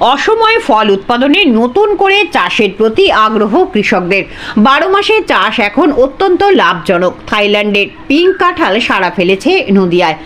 অসময়ে ফল উৎপাদনে নতুন করে চাষের প্রতি আগ্রহ কৃষকদের। বারো মাসে চাষ এখন অত্যন্ত লাভজনক। থাইল্যান্ডের পিঙ্ক কাঁঠাল সারা ফেলেছে নদিয়ায়।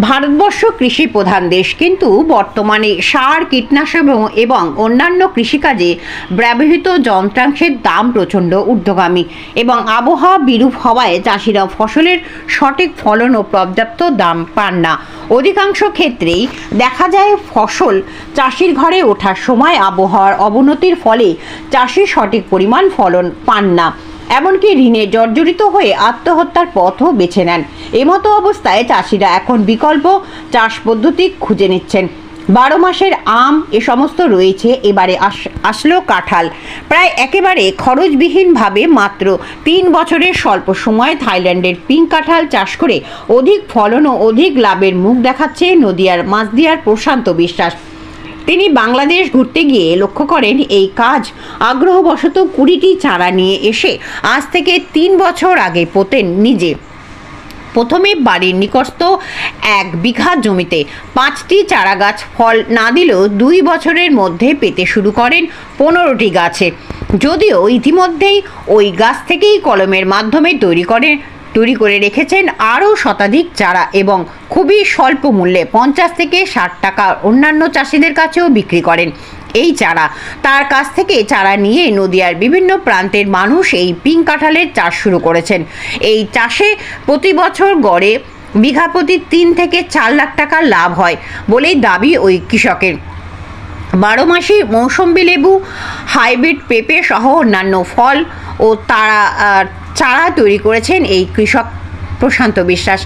ভারতবর্ষ কৃষি প্রধান দেশ, কিন্তু বর্তমানে সার, কীটনাশক এবং অন্যান্য কৃষিকাজে ব্যবহৃত যন্ত্রাংশের দাম প্রচণ্ড ঊর্ধ্বগামী এবং আবহাওয়া বিরূপ হওয়ায় চাষিরা ফসলের সঠিক ফলন ও পর্যাপ্ত দাম পান না। অধিকাংশ ক্ষেত্রেই দেখা যায় ফসল চাষির ঘরে ওঠার সময় আবহাওয়ার অবনতির ফলে চাষি সঠিক পরিমাণ ফলন পান না। এমনকি ঋণে জর্জরিত হয়ে আত্মহত্যার পথও বেছে নেন। এমতো অবস্থায় চাষিরা এখন বিকল্প চাষ পদ্ধতি খুঁজে নিচ্ছেন। বারো মাসের আম, এ সমস্ত রয়েছে, এবারে আস- আসলো কাঁঠাল। প্রায় একেবারে খরচবিহীনভাবে মাত্র তিন বছরের স্বল্প সময়ে থাইল্যান্ডের পিঙ্ক কাঁঠাল চাষ করে অধিক ফলন ও অধিক লাভের মুখ দেখাচ্ছে নদিয়ার মাছদিয়ার প্রশান্ত বিশ্বাস। তিনি বাংলাদেশ ঘুরতে গিয়ে লক্ষ্য করেন এই কাজ। আগ্রহবশত কুড়িটি চারা নিয়ে এসে আজ থেকে তিন বছর আগে পোতেন নিজে। প্রথমে বাড়ির নিকটস্থ এক বিঘা জমিতে পাঁচটি চারা গাছ ফল না দিলেও দুই বছরের মধ্যে পেতে শুরু করেন পনেরোটি গাছে। যদিও ইতিমধ্যেই ওই গাছ থেকেই কলমের মাধ্যমে তৈরি করে তৈরি করে রেখেছেন আরও শতাধিক চারা এবং খুবই স্বল্প মূল্যে পঞ্চাশ থেকে ষাট টাকা অন্যান্য চাষিদের কাছেও বিক্রি করেন। এই চারা তার কাছ থেকে চারা নিয়ে নদিয়ার বিভিন্ন প্রান্তের মানুষ এই পিঙ্ক কাঁঠালের চাষ শুরু করেছেন। এই চাষে প্রতি বছর গড়ে বিঘা প্রতি তিন থেকে চার লাখ টাকা লাভ হয় বলেই দাবি ওই কৃষকের। বারো মাসে মৌসম্বি লেবু, হাইব্রিড পেঁপে সহ অন্যান্য ফল ও তারা চারা তৈরি করেছেন এই কৃষক প্রশান্ত বিশ্বাস।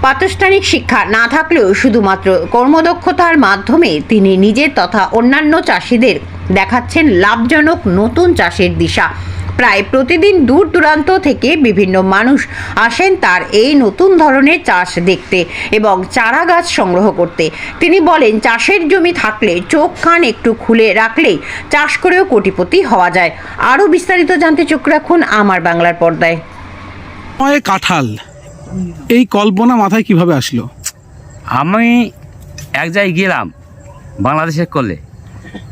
প্রাতিষ্ঠানিক শিক্ষা না থাকলেও শুধুমাত্র কর্মদক্ষতার মাধ্যমে তিনি নিজের তথা অন্যান্য চাষিদের দেখাচ্ছেন লাভজনক নতুন চাষের দিশা। প্রায় প্রতিদিন দূর দূরান্ত থেকে বিভিন্ন মানুষ আসেন তার এই নতুন ধরনের চাষ দেখতে এবং চারা গাছ সংগ্রহ করতে। তিনি বলেন চাষের জমি থাকলে চোখ কান একটু খুলে রাখলেই চাষ করেও কোটিপতি হওয়া যায়। আরও বিস্তারিত জানতে চোখ রাখুন আমার বাংলার পর্দায়। কাঁঠাল। এই কল্পনা মাথায় কীভাবে আসলো? আমি এক জায়গায় গেলাম বাংলাদেশের করলে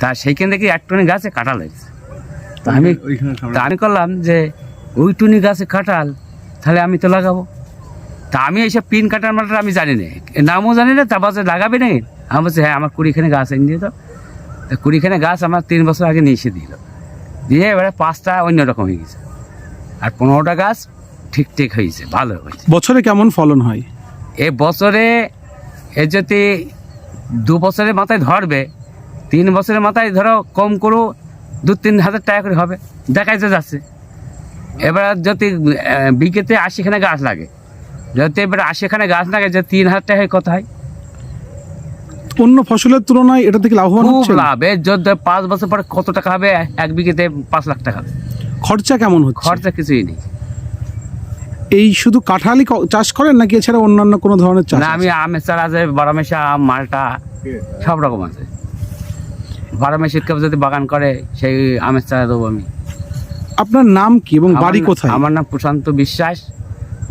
তা সেইখান থেকে এক টনি গাছে কাঁঠাল হয়েছে। আমি তা আমি করলাম যে ওই টুনি গাছে কাঁঠাল তাহলে আমি তো লাগাবো। তা আমি এইসব পিন কাটার মাটার আমি জানি না। নামও জানি না তারপর লাগাবে না আমি বলছি হ্যাঁ আমার কুড়িখানে গাছ এনে দিয়ে তা কুড়িখানে গাছ আমার তিন বছর আগে নিয়ে এসে দিল। দিয়ে এবারে পাঁচটা অন্য রকম হয়ে গেছে। আর পনেরোটা গাছ ঠিক ঠিক হয়েছে ভালো হয়েছে। বছরে কেমন ফলন হয়? এ বছরে এ যদি দু বছরের মাথায় ধরবে তিন বছরের মাথায় ধরো কম করো দু তিন হাজার টাকা করে হবে। দেখাই তো যাচ্ছে। এবার যদি বিঘেতে আশিখানে গাছ লাগে। যদি এবার আশিখানে গাছ লাগে যে তিন হাজার টাকায় কত হয়। অন্য ফসলের তুলনায় এটা থেকে লাভবান হচ্ছে লাভ। এর যদি পাঁচ বছর পরে কত টাকা হবে? এক বিঘেতে পাঁচ লাখ টাকা। হবে। খরচা কেমন হচ্ছে? খরচা কিছুই নেই। এই শুধু কাঁঠালই ক- চাষ করেন নাকি এছাড়া অন্যান্য কোনো ধরনের চাষ না আমি? আমের চারা আছে বারামেশা আম মালটা সব রকম আছে। বারামেশির কেউ যদি বাগান করে সেই আমের চারা দেবো আমি। আপনার নাম কি এবং বাড়ি কোথায়? আমার নাম প্রশান্ত বিশ্বাস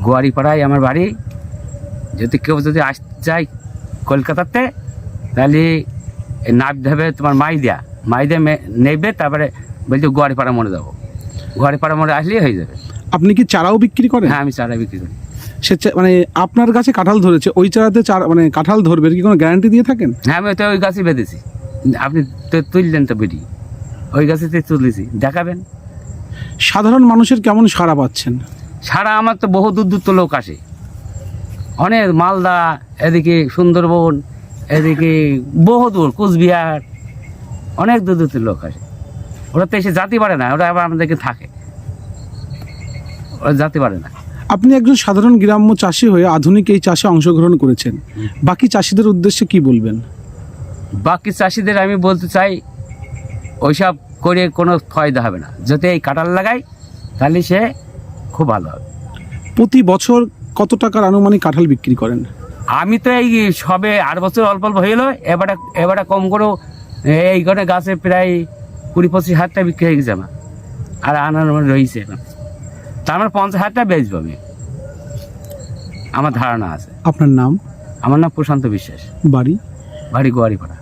গোয়ারিপাড়ায় আমার বাড়ি। যদি কেউ যদি আসতে চায় কলকাতাতে তাহলে নাপ হবে তোমার মাইদিয়া। মাইদিয়া নেবে তারপরে বলছে গোয়ারিপাড়া মোড়ে যাব। গোয়ারিপাড়া মোড়ে আসলেই হয়ে যাবে। আপনি কি চারাও বিক্রি করেন? হ্যাঁ আমি চারা বিক্রি করি। সে মানে আপনার কাছে কাঁঠাল ধরেছে ওই চারাতে চারা মানে কাঁঠাল ধরবে কি কোনো গ্যারান্টি দিয়ে থাকেন? হ্যাঁ আমি তো ওই গাছই বেঁধেছি। আপনি তো তুললেন তো বেরি ওই গাছেতে তুলেছি। দেখাবেন। সাধারণ মানুষের কেমন সাড়া পাচ্ছেন? সারা আমার তো বহু দূর দূর তো লোক আসে। অনেক মালদা এদিকে সুন্দরবন এদিকে বহু দূর কুচবিহার অনেক দূর দূর লোক আসে। ওরা তো এসে জাতি পারে না ওরা আবার আমাদেরকে থাকে। ওরা জাতি পারে না। আপনি একজন সাধারণ গ্রাম্য চাষি হয়ে আধুনিক এই চাষে অংশগ্রহণ করেছেন। বাকি চাষিদের উদ্দেশ্যে কি বলবেন? বাকি চাষিদের আমি বলতে চাই ওইসব করে কোনো ফয়দা হবে না। যদি এই কাঁঠাল লাগাই তাহলে সে খুব ভালো হবে। প্রতি বছর কত টাকার আনুমানিক কাঁঠাল বিক্রি করেন? আমি তো এই সবে আট বছর অল্প অল্প হয়ে এলো এবারে এবারে কম করেও এই ঘরে গাছে প্রায় কুড়ি পঁচিশ হাজার টাকা বিক্রি হয়ে গেছে আমার। আর আনার আমার রয়েছে এখন। তার মানে পঞ্চাশ হাজার টাকা বেচবো আমি। আমার ধারণা আছে। আপনার নাম? আমার নাম প্রশান্ত বিশ্বাস। বাড়ি? বাড়ি গোয়ারিপাড়া